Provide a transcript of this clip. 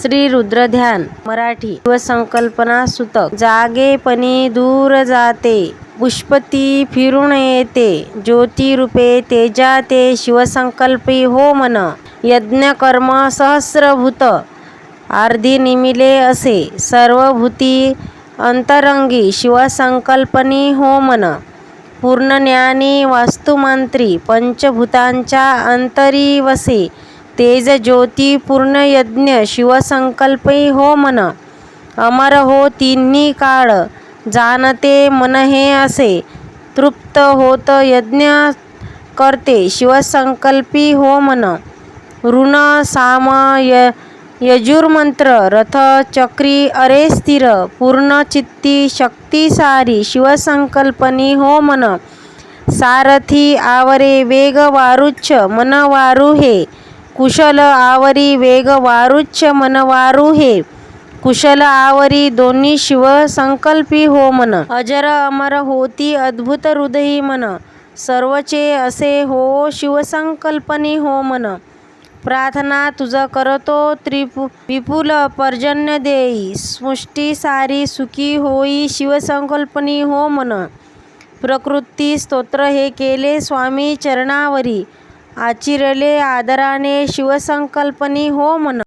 श्री रुद्रध्यान मराठी शिवसंकल्पना सुतक जागेपणी दूर जाते पुष्पती फिरून येते ज्योती रूपे तेजा ते शिवसंकल्पी हो मन यज्ञकर्म सहस्रभूत आर्धी निमिले असे सर्वभूती अंतरंगी शिवसंकल्पनी हो मन पूर्णज्ञानी वास्तुमंत्री पंचभूतांच्या अंतरी वसे तेज ज्योती पूर्ण यज्ञ शिवसंकल्पी हो मन अमर हो तिन्ही काळ जाणते मन हे असे तृप्त होत यज्ञ करते शिवसंकल्पी हो मन ऋण साम य यजुर्मंत्र रथ चक्री अरे स्थिर पूर्ण चित्ती शक्ती सारी शिवसंकल्पनी हो मन सारथी आवरे वेग वारुच्छ मन वारू हे कुशल आवरी वेग वारुच्च मनवारू हे. कुशल आवरी दोन्ही शिवसंकल्पी हो मन. अजर अमर होती अद्भुत हृदयी मन. सर्वचे असे हो शिवसंकल्पनी हो मन. प्रार्थना तुझ करतो त्रिपु विपुल पर्जन्य देई. सृष्टी सारी सुखी होई शिवसंकल्पनी हो मन. प्रकृती स्तोत्र हे केले स्वामी चरणावरी. आचिरले आदराने शिवसंकल्पनी हो म्हण.